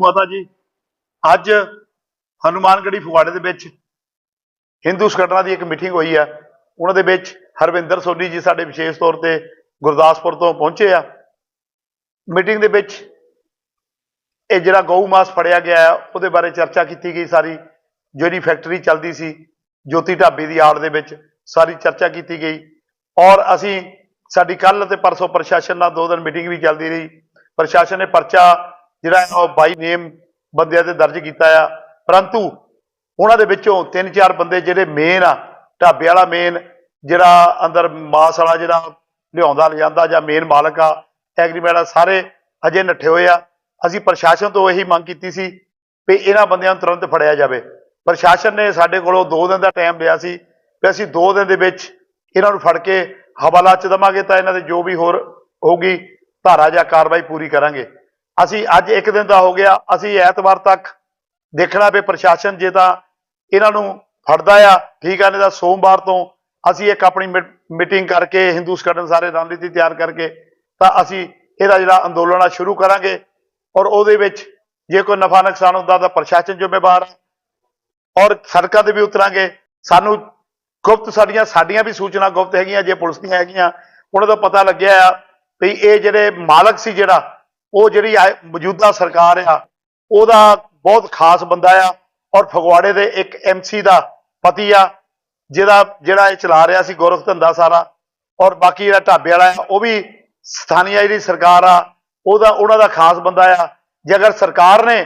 ਮਾਤਾ ਜੀ, ਅੱਜ ਹਨੂਮਾਨਗੜੀ ਫਗਵਾੜੇ ਦੇ ਵਿੱਚ ਹਿੰਦੂ ਸੰਗਠਨਾਂ ਦੀ ਇੱਕ ਮੀਟਿੰਗ ਹੋਈ ਆ। ਉਹਨਾਂ ਦੇ ਵਿੱਚ ਹਰਵਿੰਦਰ ਸੋਢੀ ਜੀ ਸਾਡੇ ਵਿਸ਼ੇਸ਼ ਤੌਰ ਤੇ ਗੁਰਦਾਸਪੁਰ ਤੋਂ ਪਹੁੰਚੇ ਆ। ਮੀਟਿੰਗ ਦੇ ਵਿੱਚ ਇਹ ਜਿਹੜਾ ਗਊ ਮਾਸ ਫੜਿਆ ਗਿਆ ਹੈ ਉਹਦੇ ਬਾਰੇ ਚਰਚਾ ਕੀਤੀ ਗਈ ਸਾਰੀ। ਜਿਹੜੀ ਫੈਕਟਰੀ ਚੱਲਦੀ ਸੀ, ਜੋਤੀ ਢਾਬੇ ਦੀ ਆੜ ਦੇ ਵਿੱਚ ਸਾਰੀ ਚਰਚਾ ਕੀਤੀ ਗਈ। ਔਰ ਅਸੀਂ ਸਾਡੀ ਕੱਲ ਤੇ ਪਰਸੋਂ ਪ੍ਰਸ਼ਾਸਨ ਨਾਲ ਦੋ ਦਿਨ ਮੀਟਿੰਗ ਵੀ ਚੱਲਦੀ ਰਹੀ। ਪ੍ਰਸ਼ਾਸਨ ਨੇ ਪਰਚਾ ਜਿਹੜਾ ਹੈ, ਉਹ ਬਾਈ ਨੇਮ ਬੰਦਿਆਂ ਤੇ ਦਰਜ ਕੀਤਾ ਆ। ਪਰੰਤੂ ਉਹਨਾਂ ਦੇ ਵਿੱਚੋਂ ਤਿੰਨ ਚਾਰ ਬੰਦੇ ਜਿਹੜੇ ਮੇਨ ਆ, ਢਾਬੇ ਵਾਲਾ ਮੇਨ ਜਿਹੜਾ ਅੰਦਰ ਮਾਸ ਵਾਲਾ ਜਿਹੜਾ ਲਿਆਉਂਦਾ, ਲਿਜਾਂਦਾ ਜਾਂ ਮੇਨ ਮਾਲਕ ਆ ਐਗਰੀਮੈਂਟ ਆ, ਸਾਰੇ ਅਜੇ ਨੱਠੇ ਹੋਏ ਆ। ਅਸੀਂ ਪ੍ਰਸ਼ਾਸਨ ਤੋਂ ਇਹੀ ਮੰਗ ਕੀਤੀ ਸੀ ਵੀ ਇਹਨਾਂ ਬੰਦਿਆਂ ਨੂੰ ਤੁਰੰਤ ਫੜਿਆ ਜਾਵੇ। ਪ੍ਰਸ਼ਾਸਨ ਨੇ ਸਾਡੇ ਕੋਲੋਂ 2 ਦਿਨ ਦਾ ਟਾਈਮ ਲਿਆ ਸੀ ਵੀ ਅਸੀਂ 2 ਦਿਨ ਦੇ ਵਿੱਚ ਇਹਨਾਂ ਨੂੰ ਫੜ ਕੇ ਹਵਾਲਾ ਚ ਦਵਾਂਗੇ ਤਾਂ ਇਹਨਾਂ ਦੇ ਜੋ ਵੀ ਹੋਰ ਹੋਊਗੀ, ਧਾਰਾ ਜਾਂ ਕਾਰਵਾਈ ਪੂਰੀ ਕਰਾਂਗੇ। ਅਸੀਂ ਅੱਜ ਇੱਕ ਦਿਨ ਦਾ ਹੋ ਗਿਆ, ਅਸੀਂ ਐਤਵਾਰ ਤੱਕ ਦੇਖਣਾ ਵੀ ਪ੍ਰਸ਼ਾਸਨ ਜੇ ਤਾਂ ਇਹਨਾਂ ਨੂੰ ਫੜਦਾ ਆ, ਠੀਕ ਆ, ਨਹੀਂ ਤਾਂ ਸੋਮਵਾਰ ਤੋਂ ਅਸੀਂ ਇੱਕ ਆਪਣੀ ਮੀਟਿੰਗ ਕਰਕੇ ਹਿੰਦੂ ਸੰਗਠਨ ਸਾਰੇ ਰਣਨੀਤੀ ਤਿਆਰ ਕਰਕੇ ਤਾਂ ਅਸੀਂ ਇਹਦਾ ਜਿਹੜਾ ਅੰਦੋਲਨ ਆ ਸ਼ੁਰੂ ਕਰਾਂਗੇ ਔਰ ਉਹਦੇ ਵਿੱਚ ਜੇ ਕੋਈ ਨਫਾ ਨੁਕਸਾਨ ਹੁੰਦਾ ਤਾਂ ਪ੍ਰਸ਼ਾਸਨ ਜ਼ਿੰਮੇਵਾਰ ਹੈ ਔਰ ਸੜਕਾਂ ਤੇ ਵੀ ਉਤਰਾਂਗੇ। ਸਾਨੂੰ ਗੁਪਤ ਸਾਡੀਆਂ ਸਾਡੀਆਂ ਵੀ ਸੂਚਨਾ ਗੁਪਤ ਹੈਗੀਆਂ, ਜੇ ਪੁਲਿਸ ਦੀਆਂ ਹੈਗੀਆਂ, ਉਹਨਾਂ ਦਾ ਪਤਾ ਲੱਗਿਆ ਆ ਵੀ ਇਹ ਜਿਹੜੇ ਮਾਲਕ ਸੀ ਜਿਹੜਾ ਉਹ ਜਿਹੜੀ ਆ- ਮੌਜੂਦਾ ਸਰਕਾਰ ਆ, ਉਹਦਾ ਬਹੁਤ ਖਾਸ ਬੰਦਾ ਆ ਔਰ ਫਗਵਾੜੇ ਦੇ ਇੱਕ ਐਮਸੀ ਦਾ ਪਤੀ ਆ, ਜਿਹਦਾ, ਜਿਹੜਾ ਇਹ ਚਲਾ ਰਿਹਾ ਸੀ ਗੋਰਖ ਧੰਦਾ ਸਾਰਾ ਔਰ ਬਾਕੀ ਜਿਹੜਾ ਢਾਬੇ ਵਾਲਾ ਆ, ਉਹ ਵੀ ਸਥਾਨੀ ਜਿਹੜੀ ਸਰਕਾਰ ਆ, ਉਹਦਾ, ਉਹਨਾਂ ਦਾ ਖਾਸ ਬੰਦਾ ਆ। ਜੇ ਅਗਰ ਸਰਕਾਰ ਨੇ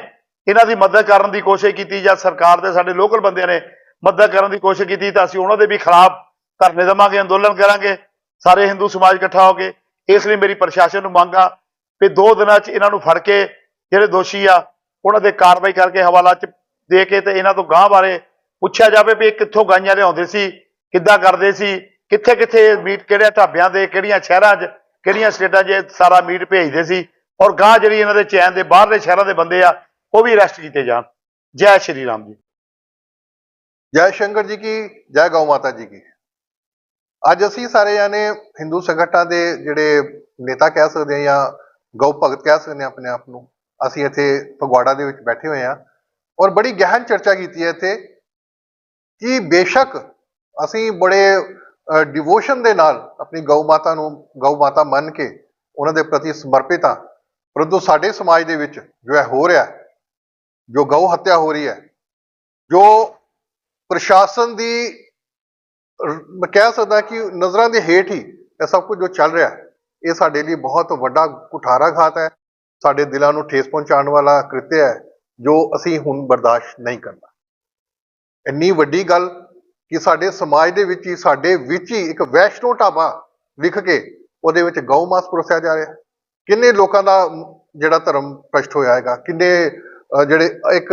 ਇਹਨਾਂ ਦੀ ਮਦਦ ਕਰਨ ਦੀ ਕੋਸ਼ਿਸ਼ ਕੀਤੀ ਜਾਂ ਸਰਕਾਰ ਦੇ ਸਾਡੇ ਲੋਕਲ ਬੰਦਿਆਂ ਨੇ ਮਦਦ ਕਰਨ ਦੀ ਕੋਸ਼ਿਸ਼ ਕੀਤੀ ਤਾਂ ਅਸੀਂ ਉਹਨਾਂ ਦੇ ਵੀ ਖਿਲਾਫ ਧਰਨੇ ਦੇਵਾਂਗੇ, ਅੰਦੋਲਨ ਕਰਾਂਗੇ, ਸਾਰੇ ਹਿੰਦੂ ਸਮਾਜ ਇਕੱਠਾ ਹੋ ਕੇ, ਇਸ ਲਈ ਮੇਰੀ ਪ੍ਰਸ਼ਾਸਨ ਨੂੰ ਮੰਗ ਆ ਵੀ ਦੋ ਦਿਨਾਂ 'ਚ ਇਹਨਾਂ ਨੂੰ ਫੜ ਕੇ ਜਿਹੜੇ ਦੋਸ਼ੀ ਆ, ਉਹਨਾਂ ਦੇ ਕਾਰਵਾਈ ਕਰਕੇ ਹਵਾਲਾ 'ਚ ਦੇ ਕੇ ਤੇ ਇਹਨਾਂ ਤੋਂ ਗਾਂਹ ਬਾਰੇ ਪੁੱਛਿਆ ਜਾਵੇ ਵੀ ਇਹ ਕਿੱਥੋਂ ਗਾਈਆਂ ਲਿਆਉਂਦੇ ਸੀ, ਕਿੱਦਾਂ ਕਰਦੇ ਸੀ ਕਿੱਥੇ ਕਿੱਥੇ ਮੀਟ ਕਿਹੜੇ ਢਾਬਿਆਂ ਦੇ, ਕਿਹੜੀਆਂ ਸ਼ਹਿਰਾਂ 'ਚ, ਕਿਹੜੀਆਂ ਸਟੇਟਾਂ 'ਚ ਸਾਰਾ ਮੀਟ ਭੇਜਦੇ ਸੀ ਔਰ ਗਾਂਹ ਜਿਹੜੀ ਇਹਨਾਂ ਦੇ ਚੈਨ ਦੇ ਬਾਹਰਲੇ ਸ਼ਹਿਰਾਂ ਦੇ ਬੰਦੇ ਆ, ਉਹ ਵੀ ਅਰੈਸਟ ਕੀਤੇ ਜਾਣ। ਜੈ ਸ਼੍ਰੀ ਰਾਮ ਜੀ। ਜੈ ਸ਼ੰਕਰ ਜੀ ਕੀ, ਜੈ ਗਊ ਮਾਤਾ ਜੀ ਕੀ? ਅੱਜ ਅਸੀਂ ਸਾਰੇ ਜਾਣੇ ਹਿੰਦੂ ਸੰਗਠਨਾਂ ਦੇ ਜਿਹੜੇ ਨੇਤਾ ਕਹਿ ਸਕਦੇ ਹਾਂ ਜਾਂ ਗਊ ਭਗਤ ਕਹਿ ਸਕਦੇ ਹਾਂ ਆਪਣੇ ਆਪ ਨੂੰ। ਅਸੀਂ ਇੱਥੇ ਫਗਵਾੜਾ ਦੇ ਵਿੱਚ ਬੈਠੇ ਹੋਏ ਹਾਂ ਔਰ ਬੜੀ ਗਹਿਨ ਚਰਚਾ ਕੀਤੀ ਹੈ ਇੱਥੇ ਕਿ ਬੇਸ਼ੱਕ ਅਸੀਂ ਬੜੇ ਡਿਵੋਸ਼ਨ ਦੇ ਨਾਲ ਆਪਣੀ ਗਊ ਮਾਤਾ ਨੂੰ, ਗਊ ਮਾਤਾ ਮੰਨ ਕੇ ਉਹਨਾਂ ਦੇ ਪ੍ਰਤੀ ਸਮਰਪਿਤ ਹਾਂ। ਪਰੰਤੂ ਸਾਡੇ ਸਮਾਜ ਦੇ ਵਿੱਚ ਜੋ ਹੈ ਹੋ ਰਿਹਾ, ਜੋ ਗਊ ਹੱਤਿਆ ਹੋ ਰਹੀ ਹੈ, ਜੋ ਪ੍ਰਸ਼ਾਸਨ ਦੀ ਮੈਂ ਕਹਿ ਸਕਦਾ ਕਿ ਨਜ਼ਰਾਂ ਦੇ ਹੇਠ ਹੀ ਇਹ ਸਭ ਕੁਝ ਜੋ ਚੱਲ ਰਿਹਾ ਹੈ ਇਹ ਸਾਡੇ ਲਈ ਬਹੁਤ ਵੱਡਾ ਕੁਠਾਰਾਘਾਤ ਹੈ। ਸਾਡੇ ਦਿਲਾਂ ਨੂੰ ਠੇਸ ਪਹੁੰਚਾਉਣ ਵਾਲਾ ਕ੍ਰਿਤਿਆ ਹੈ, ਜੋ ਅਸੀਂ ਹੁਣ ਬਰਦਾਸ਼ਤ ਨਹੀਂ ਕਰਨਾ। ਇੰਨੀ ਵੱਡੀ ਗੱਲ ਕਿ ਸਾਡੇ ਸਮਾਜ ਦੇ ਵਿੱਚ ਹੀ, ਸਾਡੇ ਵਿੱਚ ਹੀ ਇੱਕ ਵੈਸ਼ਨੋ ਢਾਬਾ ਲਿਖ ਕੇ ਉਹਦੇ ਵਿੱਚ ਗਊ ਮਾਸ ਪਰੋਸਿਆ ਜਾ ਰਿਹਾ। ਕਿੰਨੇ ਲੋਕਾਂ ਦਾ ਜਿਹੜਾ ਧਰਮ ਪ੍ਰਸ਼ਟ ਹੋਇਆ ਹੈਗਾ, ਕਿੰਨੇ ਜਿਹੜੇ ਇੱਕ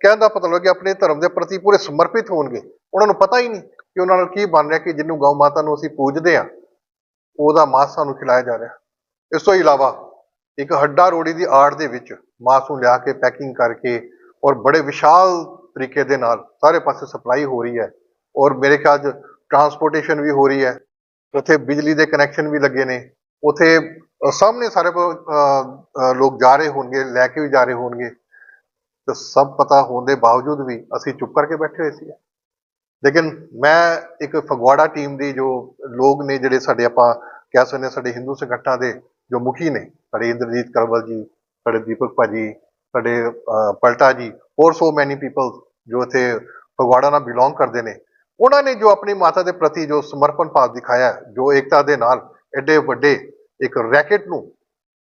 ਕਹਿਣ ਦਾ ਪਤਾ ਲੱਗਿਆ ਆਪਣੇ ਧਰਮ ਦੇ ਪ੍ਰਤੀ ਪੂਰੇ ਸਮਰਪਿਤ ਹੋਣਗੇ। ਉਹਨਾਂ ਨੂੰ ਪਤਾ ਹੀ ਨਹੀਂ ਕਿ ਉਹਨਾਂ ਨਾਲ ਕੀ ਬਣ ਰਿਹਾ ਕਿ ਜਿਹਨੂੰ ਗਊ ਮਾਤਾ ਨੂੰ ਅਸੀਂ ਪੂਜਦੇ ਹਾਂ। ਉਹਦਾ ਮਾਸ ਸਾਨੂੰ ਖਿਲਾਇਆ ਜਾ ਰਿਹਾ। ਇਸ ਤੋਂ ਇਲਾਵਾ ਇੱਕ ਹੱਡਾ ਰੋੜੀ ਦੀ ਆੜ ਦੇ ਵਿੱਚ ਮਾਸ ਨੂੰ ਲਿਆ ਕੇ ਪੈਕਿੰਗ ਕਰਕੇ ਔਰ ਬੜੇ ਵਿਸ਼ਾਲ ਤਰੀਕੇ ਦੇ ਨਾਲ ਸਾਰੇ ਪਾਸੇ ਸਪਲਾਈ ਹੋ ਰਹੀ ਹੈ ਔਰ ਮੇਰੇ ਖਿਆਲ 'ਚ ਟਰਾਂਸਪੋਰਟੇਸ਼ਨ ਵੀ ਹੋ ਰਹੀ ਹੈ। ਉੱਥੇ ਬਿਜਲੀ ਦੇ ਕਨੈਕਸ਼ਨ ਵੀ ਲੱਗੇ ਨੇ। ਉੱਥੇ ਸਾਹਮਣੇ ਸਾਰੇ ਲੋਕ ਜਾ ਰਹੇ ਹੋਣਗੇ, ਲੈ ਕੇ ਵੀ ਜਾ ਰਹੇ ਹੋਣਗੇ। ਤੇ ਸਭ ਪਤਾ ਹੋਣ ਦੇ ਬਾਵਜੂਦ ਵੀ ਅਸੀਂ ਚੁੱਪ ਕਰਕੇ ਬੈਠੇ ਹੋਏ ਸੀ ਲੇਕਿਨ ਮੈਂ ਇੱਕ ਫਗਵਾੜਾ ਟੀਮ ਦੀ ਜੋ ਲੋਕ ਨੇ ਜਿਹੜੇ ਸਾਡੇ ਆਪਾਂ ਕਹਿ ਸਕਦੇ ਹਾਂ ਸਾਡੇ ਹਿੰਦੂ ਸੰਗਠਨਾਂ ਦੇ ਜੋ ਮੁਖੀ ਨੇ, ਸਾਡੇ ਇੰਦਰਜੀਤ ਕਰਵਲ ਜੀ, ਸਾਡੇ ਦੀਪਕ ਭਾਜੀ, ਸਾਡੇ ਪਲਟਾ ਜੀ, ਹੋਰ ਸੋ ਮੈਨੀ ਪੀਪਲ ਜੋ ਇੱਥੇ ਫਗਵਾੜਾ ਨਾਲ ਬਿਲੋਂਗ ਕਰਦੇ ਨੇ, ਉਹਨਾਂ ਨੇ ਜੋ ਆਪਣੀ ਮਾਤਾ ਦੇ ਪ੍ਰਤੀ ਜੋ ਸਮਰਪਣ ਭਾਵ ਦਿਖਾਇਆ, ਜੋ ਏਕਤਾ ਦੇ ਨਾਲ ਐਡੇ ਵੱਡੇ ਇੱਕ ਰੈਕਟ ਨੂੰ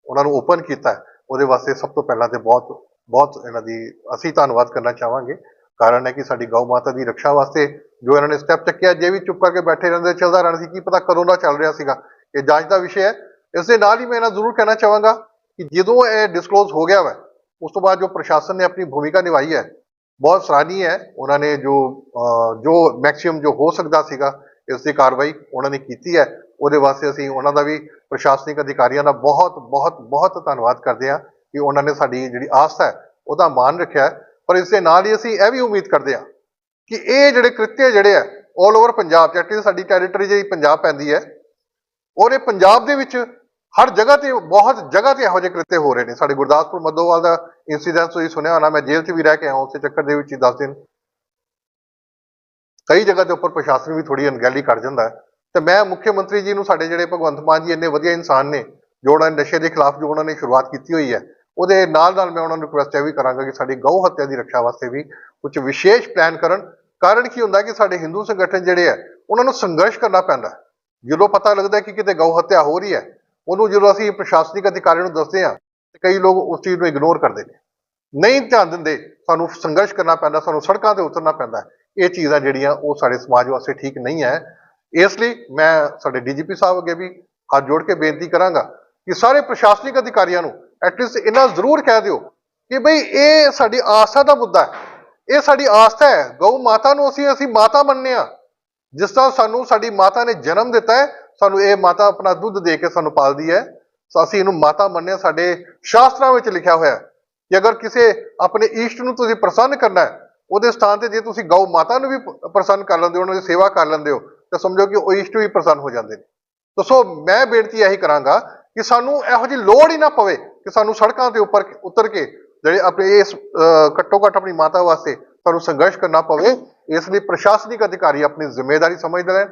ਉਹਨਾਂ ਨੂੰ ਓਪਨ ਕੀਤਾ, ਉਹਦੇ ਵਾਸਤੇ ਸਭ ਤੋਂ ਪਹਿਲਾਂ ਤੇ ਬਹੁਤ ਬਹੁਤ ਇਹਨਾਂ ਦੀ ਅਸੀਂ ਧੰਨਵਾਦ ਕਰਨਾ ਚਾਹਾਂਗੇ। ਕਾਰਨ ਹੈ ਕਿ ਸਾਡੀ ਗਊ ਮਾਤਾ ਦੀ ਰੱਖਿਆ ਵਾਸਤੇ ਜੋ ਇਹਨਾਂ ਨੇ ਸਟੈਪ ਚੱਕਿਆ, ਜੇ ਵੀ ਚੁੱਪ ਕਰਕੇ ਬੈਠੇ ਰਹਿੰਦੇ, ਚੱਲਦਾ ਰਹਿਣਾ ਸੀ, ਕੀ ਪਤਾ ਕਦੋਂ ਦਾ ਚੱਲ ਰਿਹਾ ਸੀਗਾ। ਇਹ ਜਾਂਚ ਦਾ ਵਿਸ਼ਾ ਹੈ। ਇਸ ਦੇ ਨਾਲ ਹੀ ਮੈਂ ਇਹਨਾਂ ਜ਼ਰੂਰ ਕਹਿਣਾ ਚਾਹਾਂਗਾ ਕਿ ਜਦੋਂ ਇਹ ਡਿਸਕਲੋਜ਼ ਹੋ ਗਿਆ ਵਾ, ਉਸ ਤੋਂ ਬਾਅਦ ਜੋ ਪ੍ਰਸ਼ਾਸਨ ਨੇ ਆਪਣੀ ਭੂਮਿਕਾ ਨਿਭਾਈ ਹੈ, ਬਹੁਤ ਸਰਾਹਨੀय ਹੈ। ਉਹਨਾਂ ਨੇ ਜੋ ਜੋ ਮੈਕਸਿਮਮ ਜੋ ਹੋ ਸਕਦਾ ਸੀਗਾ, ਇਸ ਦੀ ਕਾਰਵਾਈ ਉਹਨਾਂ ਨੇ ਕੀਤੀ ਹੈ। ਉਹਦੇ ਵਾਸਤੇ ਅਸੀਂ ਉਹਨਾਂ ਦਾ ਵੀ ਪ੍ਰਸ਼ਾਸਨਿਕ ਅਧਿਕਾਰੀਆਂ ਦਾ ਬਹੁਤ ਬਹੁਤ ਬਹੁਤ ਧੰਨਵਾਦ ਕਰਦੇ ਹਾਂ ਕਿ ਉਹਨਾਂ ਨੇ ਸਾਡੀ ਜਿਹੜੀ ਆਸ ਹੈ, ਉਹਦਾ ਮਾਨ ਰੱਖਿਆ ਪਰ ਇਸ ਦੇ ਨਾਲ ਹੀ ਅਸੀਂ ਇਹ ਵੀ ਉਮੀਦ ਕਰਦੇ ਹਾਂ ਕਿ ਇਹ ਜਿਹੜੇ ਕ੍ਰਿਤਿਆ ਜਿਹੜੇ ਆ 올 ਓਵਰ ਪੰਜਾਬ ਚ ਸਾਡੀ ਟੈਰੀਟਰੀ ਜਿਹੜੀ ਪੰਜਾਬ ਪੈਂਦੀ ਹੈ ਔਰ ਇਹ ਪੰਜਾਬ ਦੇ ਵਿੱਚ ਹਰ ਜਗ੍ਹਾ ਤੇ ਬਹੁਤ ਜਗ੍ਹਾ ਤੇ ਇਹੋ ਜਿਹੇ ਕ੍ਰਿਤੇ ਹੋ ਰਹੇ ਨੇ। ਸਾਡੇ ਗੁਰਦਾਸਪੁਰ ਮੱਦੋਵਾਲ ਦਾ ਇਨਸੀਡੈਂਟ ਤੁਸੀਂ ਸੁਣਿਆ ਹੋਣਾ, ਮੈਂ ਜੇਲ੍ਹ 'ਚ ਵੀ ਰਹਿ ਕੇ ਆਇਆ, ਉਸੇ ਚੱਕਰ ਦੇ ਵਿੱਚ ਹੀ 10 ਦਿਨ ਕਈ ਜਗ੍ਹਾ ਦੇ ਉੱਪਰ ਪ੍ਰਸ਼ਾਸਨ ਵੀ ਥੋੜੀ ਅਣਗਹਿਲੀ ਕਰ ਜਾਂਦਾ ਹੈ। ਤੇ ਮੈਂ ਮੁੱਖ ਮੰਤਰੀ ਜੀ ਨੂੰ, ਸਾਡੇ ਜਿਹੜੇ ਭਗਵੰਤ ਮਾਨ ਜੀ ਇੰਨੇ ਵਧੀਆ ਇਨਸਾਨ ਨੇ, ਜੋ ਉਹਨਾਂ ਨਸ਼ੇ ਦੇ ਖਿਲਾਫ ਜੋ ਉਹਨਾਂ ਨੇ ਸ਼ੁਰੂਆਤ ਕੀਤੀ ਹੋਈ ਹੈ ਉਹਦੇ ਨਾਲ ਨਾਲ ਮੈਂ ਉਹਨਾਂ ਨੂੰ ਰਿਕੁਐਸਟ ਇਹ ਵੀ ਕਰਾਂਗਾ ਕਿ ਸਾਡੀ ਗਊ ਹੱਤਿਆ ਦੀ ਰੱਖਿਆ ਵਾਸਤੇ ਵੀ ਕੁਝ ਵਿਸ਼ੇਸ਼ ਪਲਾਨ ਕਰਨ। ਕਾਰਨ ਕੀ ਹੁੰਦਾ ਕਿ ਸਾਡੇ ਹਿੰਦੂ ਸੰਗਠਨ ਜਿਹੜੇ ਆ, ਉਹਨਾਂ ਨੂੰ ਸੰਘਰਸ਼ ਕਰਨਾ ਪੈਂਦਾ। ਜਦੋਂ ਪਤਾ ਲੱਗਦਾ ਕਿ ਕਿਤੇ ਗਊ ਹੱਤਿਆ ਹੋ ਰਹੀ ਹੈ, ਉਹਨੂੰ ਜਦੋਂ ਅਸੀਂ ਪ੍ਰਸ਼ਾਸਨਿਕ ਅਧਿਕਾਰੀਆਂ ਨੂੰ ਦੱਸਦੇ ਹਾਂ, ਤੇ ਕਈ ਲੋਕ ਉਸ ਚੀਜ਼ ਨੂੰ ਇਗਨੋਰ ਕਰਦੇ ਨੇ। ਨਹੀਂ ਧਿਆਨ ਦਿੰਦੇ, ਸਾਨੂੰ ਸੰਘਰਸ਼ ਕਰਨਾ ਪੈਂਦਾ, ਸਾਨੂੰ ਸੜਕਾਂ ਤੇ ਉਤਰਨਾ ਪੈਂਦਾ। ਇਹ ਚੀਜ਼ਾਂ ਜਿਹੜੀਆਂ ਉਹ ਸਾਡੇ ਸਮਾਜ ਵਾਸਤੇ ਠੀਕ ਨਹੀਂ ਹੈ। ਇਸ ਲਈ ਮੈਂ ਸਾਡੇ ਡੀਜੀਪੀ ਸਾਹਿਬ ਅੱਗੇ ਵੀ ਹੱਥ ਜੋੜ ਕੇ ਬੇਨਤੀ ਕਰਾਂਗਾ ਕਿ ਸਾਰੇ ਪ੍ਰਸ਼ਾਸਨਿਕ ਅਧਿਕਾਰੀਆਂ ਨੂੰ ਐਟਲੀਸਟ ਇਹਨਾਂ ਜ਼ਰੂਰ ਕਹਿ ਦਿਓ ਕਿ ਬਈ ਇਹ ਸਾਡੀ ਆਸਥਾ ਦਾ ਮੁੱਦਾ ਹੈ। ਇਹ ਸਾਡੀ ਆਸਥਾ ਹੈ। ਗਊ ਮਾਤਾ ਨੂੰ ਅਸੀਂ ਅਸੀਂ ਮਾਤਾ ਮੰਨਦੇ ਹਾਂ। ਜਿਸ ਤਰ੍ਹਾਂ ਸਾਨੂੰ, ਸਾਡੀ ਮਾਤਾ ਨੇ ਜਨਮ ਦਿੱਤਾ ਹੈ, ਸਾਨੂੰ ਇਹ ਮਾਤਾ ਆਪਣਾ ਦੁੱਧ ਦੇ ਕੇ ਸਾਨੂੰ ਪਾਲਦੀ ਹੈ। ਸੋ ਅਸੀਂ ਇਹਨੂੰ ਮਾਤਾ ਮੰਨਿਆ ਸਾਡੇ ਸ਼ਾਸਤਰਾਂ ਵਿੱਚ ਲਿਖਿਆ ਹੋਇਆ ਹੈ ਕਿ ਅਗਰ ਕਿਸੇ ਆਪਣੇ ਈਸ਼ਟ ਨੂੰ ਤੁਸੀਂ ਪ੍ਰਸੰਨ ਕਰਨਾ ਹੈ, ਉਹਦੇ ਸਥਾਨ ਤੇ ਜੇ ਤੁਸੀਂ ਗਊ ਮਾਤਾ ਨੂੰ ਵੀ ਪ੍ਰਸੰਨ ਕਰ ਲੈਂਦੇ ਹੋ, ਉਹਨਾਂ ਦੀ ਸੇਵਾ ਕਰ ਲੈਂਦੇ ਹੋ, ਤਾਂ ਸਮਝੋ ਕਿ ਉਹ ਈਸ਼ਟ ਵੀ ਪ੍ਰਸੰਨ ਹੋ ਜਾਂਦੇ ਨੇ। ਤਾਂ ਸੋ ਮੈਂ ਬੇਨਤੀ ਇਹੀ ਕਰਾਂਗਾ ਕਿ ਸਾਨੂੰ ਇਹੋ ਜਿਹੀ ਲੋੜ ਹੀ ਨਾ ਪਵੇ ਕਿ ਸਾਨੂੰ ਸੜਕਾਂ ਦੇ ਉੱਪਰ ਉਤਰ ਕੇ ਜਿਹੜੇ ਆਪਣੇ ਇਸ ਘੱਟੋ ਘੱਟ ਆਪਣੀ ਮਾਤਾ ਵਾਸਤੇ ਸਾਨੂੰ ਸੰਘਰਸ਼ ਕਰਨਾ ਪਵੇ, ਇਸ ਲਈ ਪ੍ਰਸ਼ਾਸਨਿਕ ਅਧਿਕਾਰੀ ਆਪਣੀ ਜ਼ਿੰਮੇਵਾਰੀ ਸਮਝਦੇ ਨੇ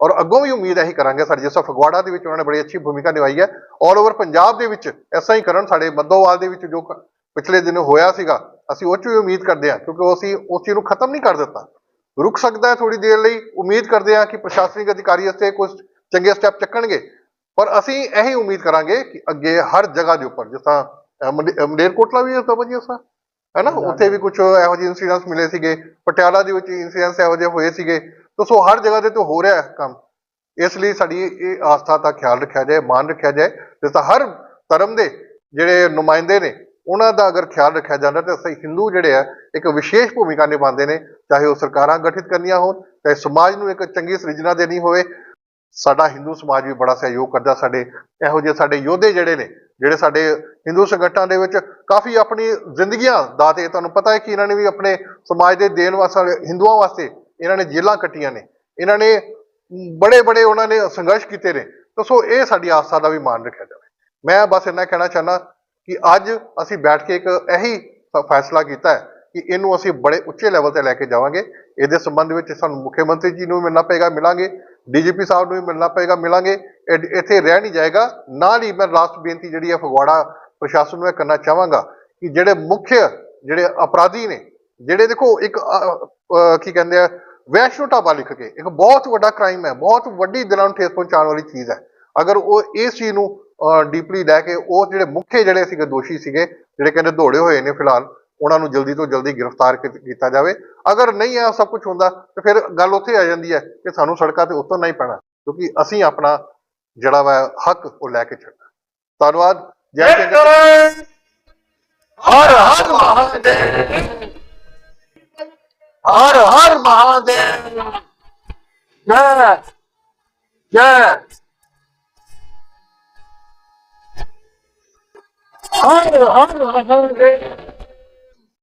ਔਰ ਅੱਗੋਂ ਵੀ ਉਮੀਦ ਇਹੀ ਕਰਾਂਗੇ ਸਾਡੇ ਜਿਸ ਫਗਵਾੜਾ ਦੇ ਵਿੱਚ ਉਹਨਾਂ ਨੇ ਬੜੀ ਅੱਛੀ ਭੂਮਿਕਾ ਨਿਭਾਈ ਹੈ। ਆਲ ਓਵਰ ਪੰਜਾਬ ਦੇ ਵਿੱਚ ਐਸਾ ਹੀ ਕਰਨ, ਸਾਡੇ ਮੱਦੋਵਾਲ ਦੇ ਵਿੱਚ ਜੋ ਪਿਛਲੇ ਦਿਨ ਹੋਇਆ ਸੀਗਾ, ਅਸੀਂ ਉਹ 'ਚ ਵੀ ਉਮੀਦ ਕਰਦੇ ਹਾਂ ਕਿਉਂਕਿ ਉਹ ਅਸੀਂ ਉਸ ਚੀਜ਼ ਨੂੰ ਖਤਮ ਨਹੀਂ ਕਰ ਦਿੱਤਾ। ਰੁਕ ਸਕਦਾ ਹੈ ਥੋੜੀ ਦੇਰ ਲਈ, ਉਮੀਦ ਕਰਦੇ ਹਾਂ ਕਿ ਪ੍ਰਸ਼ਾਸਨਿਕ ਅਧਿਕਾਰੀ ਇੱਥੇ ਕੁਝ ਚੰਗੇ ਸਟੈਪ ਚੱਕਣਗੇ। ਪਰ ਅਸੀਂ ਇਹੀ ਉਮੀਦ ਕਰਾਂਗੇ ਕਿ ਅੱਗੇ ਹਰ ਜਗ੍ਹਾ ਦੇ ਉੱਪਰ ਜਿਸ ਤਰ੍ਹਾਂ ਮਲੇਰਕੋਟਲਾ ਵੀ ਹੁੰਦਾ ਭਾਜੀ ਤਰ੍ਹਾਂ ਹੈ ਨਾ ਉੱਥੇ ਵੀ ਕੁਝ ਇਹੋ ਜਿਹੇ ਇਨਸੀਡੈਂਟਸ ਮਿਲੇ ਸੀਗੇ ਪਟਿਆਲਾ ਦੇ ਵਿੱਚ ਇਨਸੀਡੈਂਟਸ ਇਹੋ ਜਿਹੇ ਹੋਏ ਸੀਗੇ। ਤਾਂ ਸੋ ਹਰ ਜਗ੍ਹਾ ਤੇ ਤੋਂ ਹੋ ਰਿਹਾ ਹੈ ਕੰਮ। ਇਸ ਲਈ ਸਾਡੀ ਇਹ ਆਸਥਾ ਦਾ ਖਿਆਲ ਰੱਖਿਆ ਜਾਏ ਮਾਨ ਰੱਖਿਆ ਜਾਏ ਜਿਸ ਤਰ੍ਹਾਂ ਹਰ ਧਰਮ ਦੇ ਜਿਹੜੇ ਨੁਮਾਇੰਦੇ ਨੇ ਉਹਨਾਂ ਦਾ ਅਗਰ ਖਿਆਲ ਰੱਖਿਆ ਜਾਂਦਾ ਤਾਂ ਅਸੀਂ ਹਿੰਦੂ ਜਿਹੜੇ ਆ ਇੱਕ ਵਿਸ਼ੇਸ਼ ਭੂਮਿਕਾ ਨਿਭਾਉਂਦੇ ਨੇ ਚਾਹੇ ਉਹ ਸਰਕਾਰਾਂ ਗਠਿਤ ਕਰਨੀਆਂ ਹੋਣ ਚਾਹੇ ਸਮਾਜ ਨੂੰ ਇੱਕ ਚੰਗੀ ਸਿਰਜਣਾ ਦੇਣੀ ਹੋਵੇ ਸਾਡਾ ਹਿੰਦੂ ਸਮਾਜ ਵੀ ਬੜਾ ਸਹਿਯੋਗ ਕਰਦਾ ਸਾਡੇ, ਇਹੋ ਜਿਹੇ ਸਾਡੇ ਯੋਧੇ ਜਿਹੜੇ ਨੇ, ਜਿਹੜੇ ਸਾਡੇ ਹਿੰਦੂ ਸੰਗਠਨਾਂ ਦੇ ਵਿੱਚ ਕਾਫੀ ਆਪਣੀ ਜ਼ਿੰਦਗੀਆਂ ਦਾਤੇ ਤੁਹਾਨੂੰ ਪਤਾ ਹੈ ਕਿ ਇਹਨਾਂ ਨੇ ਵੀ ਆਪਣੇ ਸਮਾਜ ਦੇ ਦੇਣ ਵਾਸਤੇ, ਹਿੰਦੂਆਂ ਵਾਸਤੇ ਇਹਨਾਂ ਨੇ ਜੇਲ੍ਹਾਂ ਕੱਟੀਆਂ ਨੇ। ਇਹਨਾਂ ਨੇ ਬੜੇ ਬੜੇ ਉਹਨਾਂ ਨੇ ਸੰਘਰਸ਼ ਕੀਤੇ ਨੇ। ਤਾਂ ਸੋ ਇਹ ਸਾਡੀ ਆਸਥਾ ਦਾ ਵੀ ਮਾਣ ਰੱਖਿਆ ਜਾਵੇ। ਮੈਂ ਬਸ ਇੰਨਾ ਕਹਿਣਾ ਚਾਹਨਾ ਕਿ ਅੱਜ ਅਸੀਂ ਬੈਠ ਕੇ ਇੱਕ ਇਹੀ ਫੈਸਲਾ ਕੀਤਾ ਹੈ ਕਿ ਇਹਨੂੰ ਅਸੀਂ ਬੜੇ ਉੱਚੇ ਲੈਵਲ ਤੇ ਲੈ ਕੇ ਜਾਵਾਂਗੇ। ਇਹਦੇ ਸੰਬੰਧ ਵਿੱਚ ਸਾਨੂੰ ਮੁੱਖ ਮੰਤਰੀ ਜੀ ਨੂੰ ਵੀ ਮਿਲਣਾ ਪਏਗਾ, ਮਿਲਾਂਗੇ। ਡੀਜੀਪੀ ਸਾਹਿਬ ਨੂੰ ਵੀ ਮਿਲਣਾ ਪਏਗਾ, ਮਿਲਾਂਗੇ। ਇਹ- ਇੱਥੇ ਰਹਿ ਨਹੀਂ ਜਾਏਗਾ। ਨਾਲ ਹੀ ਮੈਂ ਲਾਸਟ ਬੇਨਤੀ ਜਿਹੜੀ ਹੈ ਫਗਵਾੜਾ ਪ੍ਰਸ਼ਾਸਨ ਨੂੰ ਇਹ ਕਰਨਾ ਚਾਹਾਂਗਾ ਕਿ ਜਿਹੜੇ ਮੁੱਖ ਜਿਹੜੇ ਅਪਰਾਧੀ ਨੇ, ਜਿਹੜੇ ਦੇਖੋ ਇੱਕ ਕੀ ਕਹਿੰਦੇ ਆ, ਵੈਸ਼ਨੋ ਢਾਬਾ ਲਿਖ ਕੇ, ਇੱਕ ਬਹੁਤ ਵੱਡਾ ਕ੍ਰਾਈਮ ਹੈ, ਬਹੁਤ ਵੱਡੀ ਦਿਲਾਂ ਨੂੰ ਠੇਸ ਪਹੁੰਚਾਉਣ ਵਾਲੀ ਚੀਜ਼ ਹੈ। ਅਗਰ ਉਹ ਇਸ ਚੀਜ਼ ਨੂੰ ਡੀਪਲੀ ਲੈ ਕੇ ਉਹ ਜਿਹੜੇ ਮੁੱਖੇ ਜਿਹੜੇ ਸੀਗੇ, ਦੋਸ਼ੀ ਸੀਗੇ, ਜਿਹੜੇ ਕਹਿੰਦੇ ਦੌੜੇ ਹੋਏ ਨੇ ਫਿਲਹਾਲ ਉਹਨਾਂ ਨੂੰ ਜਲਦੀ ਤੋਂ ਜਲਦੀ ਗ੍ਰਿਫਤਾਰ ਕੀਤਾ ਜਾਵੇ। ਅਗਰ ਨਹੀਂ ਆ ਸਭ ਕੁਝ ਹੁੰਦਾ, ਤੇ ਫਿਰ ਗੱਲ ਉੱਥੇ ਆ ਜਾਂਦੀ ਹੈ ਕਿ ਸਾਨੂੰ ਸੜਕਾਂ ਤੇ ਉਤਰਨਾ ਹੀ ਪੈਣਾ, ਕਿਉਂਕਿ ਅਸੀਂ ਆਪਣਾ ਜਿਹੜਾ ਵਾ ਹੱਕ ਉਹ ਲੈ ਕੇ ਛੱਡਣਾ। ਧੰਨਵਾਦ। ਜੈ ਸਿੰਘ ਹਰ ਹਰ ਮਹਾਦੇਵ। ਹਰ ਹਰ ਮਹਾਦੇਵ। ਜੈ ਜੈ। ਹਰ ਹਰ ਮਹਾਦੇਵ।